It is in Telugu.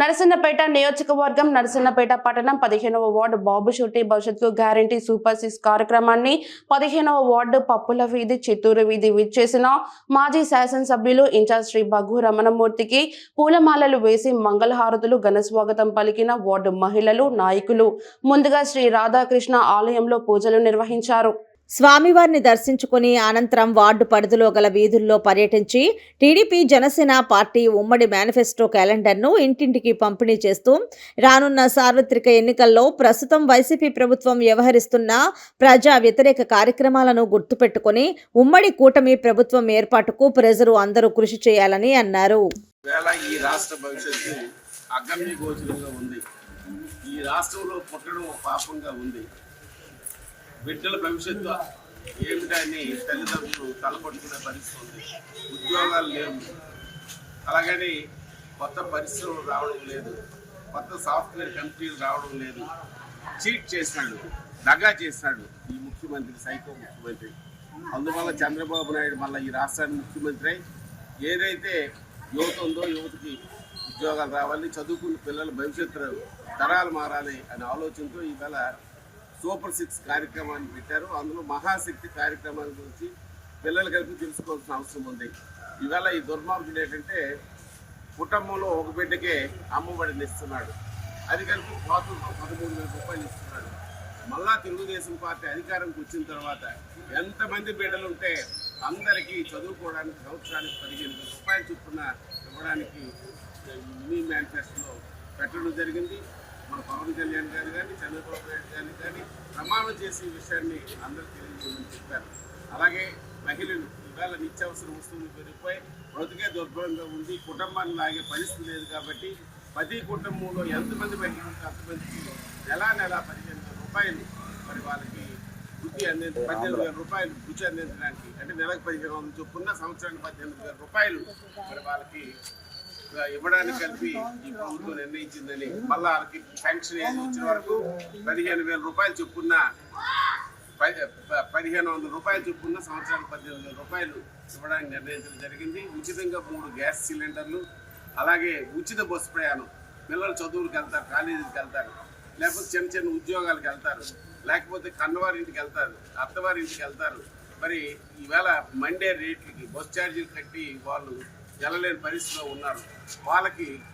నరసన్నపేట నియోజకవర్గం నరసన్నపేట పట్టణం పదిహేనవ వార్డు బాబు షూటి భవిష్యత్కు గ్యారంటీ సూపర్ సిక్స్ కార్యక్రమాన్ని పదిహేనవ వార్డు పప్పుల వీధి చిత్తూరు వీధి విచ్చేసిన మాజీ శాసనసభ్యులు ఇన్ఛార్జ్ శ్రీ బఘు రమణమూర్తికి పూలమాలలు వేసి మంగళహారతులు ఘన స్వాగతం పలికిన వార్డు మహిళలు నాయకులు. ముందుగా శ్రీ రాధాకృష్ణ ఆలయంలో పూజలు నిర్వహించారు. స్వామివారిని దర్శించుకుని అనంతరం వార్డు పరిధిలో గల వీధుల్లో పర్యటించి టీడీపీ జనసేన పార్టీ ఉమ్మడి మేనిఫెస్టో క్యాలెండర్ను ఇంటింటికి పంపిణీ చేస్తూ రానున్న సార్వత్రిక ఎన్నికల్లో ప్రస్తుతం వైసీపీ ప్రభుత్వం వ్యవహరిస్తున్న ప్రజా వ్యతిరేక కార్యక్రమాలను గుర్తుపెట్టుకుని ఉమ్మడి కూటమి ప్రభుత్వం ఏర్పాటుకు ప్రజలు అందరూ కృషి చేయాలని అన్నారు. ఈ రాష్ట్ర భవిష్యత్తు అగమ్య గోచరంగా ఉంది. ఈ రాష్ట్రంలో పుట్టడం పాపంగా ఉంది. బిడ్డల భవిష్యత్తు ఏమిటని తల్లిదండ్రులు తలపట్టుకునే పరిస్థితి ఉంది. ఉద్యోగాలు లేవు. అలాగని కొత్త పరిశ్రమలు రావడం లేదు. కొత్త సాఫ్ట్వేర్ కంపెనీలు రావడం లేదు. చీట్ చేశాడు దగా చేశాడు ఈ ముఖ్యమంత్రి సైకో ముఖ్యమంత్రి. అందువల్ల చంద్రబాబు నాయుడు మళ్ళీ ఈ రాష్ట్రానికి ముఖ్యమంత్రి. ఏదైతే యువత ఉందో యువతకి ఉద్యోగాలు రావాలి చదువుకున్న పిల్లల భవిష్యత్తు తరాలు మారాలి అనే ఆలోచనతో ఈవేళ సూపర్ సిక్స్ కార్యక్రమాన్ని పెట్టారు. అందులో మహాశక్తి కార్యక్రమాల గురించి పిల్లలు కలిపి తెలుసుకోవాల్సిన అవసరం ఉంది. ఇవాళ ఈ దుర్మార్గుడు ఏంటంటే కుటుంబంలో ఒక బిడ్డకే అమ్మఒడిని ఇస్తున్నాడు. అది కలిపి స్వాతంత్రం పదమూడు వేల రూపాయలు ఇస్తున్నాడు. మళ్ళా తెలుగుదేశం పార్టీ అధికారంకి వచ్చిన తర్వాత ఎంతమంది బిడ్డలు ఉంటే అందరికీ చదువుకోవడానికి సంవత్సరానికి పదిహేను వేల రూపాయలు చొప్పున ఇవ్వడానికి మినీ మేనిఫెస్టోలో పెట్టడం జరిగింది. మన పవన్ కళ్యాణ్ గారు కానీ చంద్రబాబు నాయుడు గారు కానీ ప్రమాణం చేసే విషయాన్ని అందరికీ తెలియజేయమని చెప్పారు. అలాగే మహిళలు ఇవాళ నిత్యావసర వస్తువులు పెరిగిపోయి బ్రతికే దుర్భరంగా ఉంది కుటుంబాన్ని లాగే పరిస్థితి లేదు కాబట్టి ప్రతి కుటుంబంలో ఎంతమంది మహిళలు ఉంటే అంతమందికి నెలా నెల పదిహేను వేల రూపాయలు మరి వాళ్ళకి వృత్తి అందించ పద్దెనిమిది వేల రూపాయలు రుచి అందించడానికి అంటే నెలకు పదిహేను వందలు చొప్పున సంవత్సరానికి పద్దెనిమిది వేల రూపాయలు మరి వాళ్ళకి ఇవ్వడానికి కలిపి ఈ ప్రభుత్వం నిర్ణయించిందని మళ్ళా వాళ్ళకి పెన్షన్ ఏజ్ వచ్చిన వరకు పదిహేను వేల రూపాయలు చొప్పున పదిహేను వందల రూపాయలు చొప్పున సంవత్సరానికి పద్దెనిమిది వేల రూపాయలు ఇవ్వడానికి నిర్ణయించడం జరిగింది. ఉచితంగా మూడు గ్యాస్ సిలిండర్లు అలాగే ఉచిత బస్సు ప్రయాణం. పిల్లలు చదువులకు వెళ్తారు కాలేజీకి వెళ్తారు లేకపోతే చిన్న చిన్న ఉద్యోగాలకు వెళ్తారు లేకపోతే కన్నవారి ఇంటికి వెళ్తారు అత్తవారి ఇంటికి వెళ్తారు. మరి ఈవేళ మండే రేట్లకి బస్ ఛార్జీలు కట్టి వాళ్ళు వెళ్ళలేని పరిస్థితిలో ఉన్నారు. వాళ్ళకి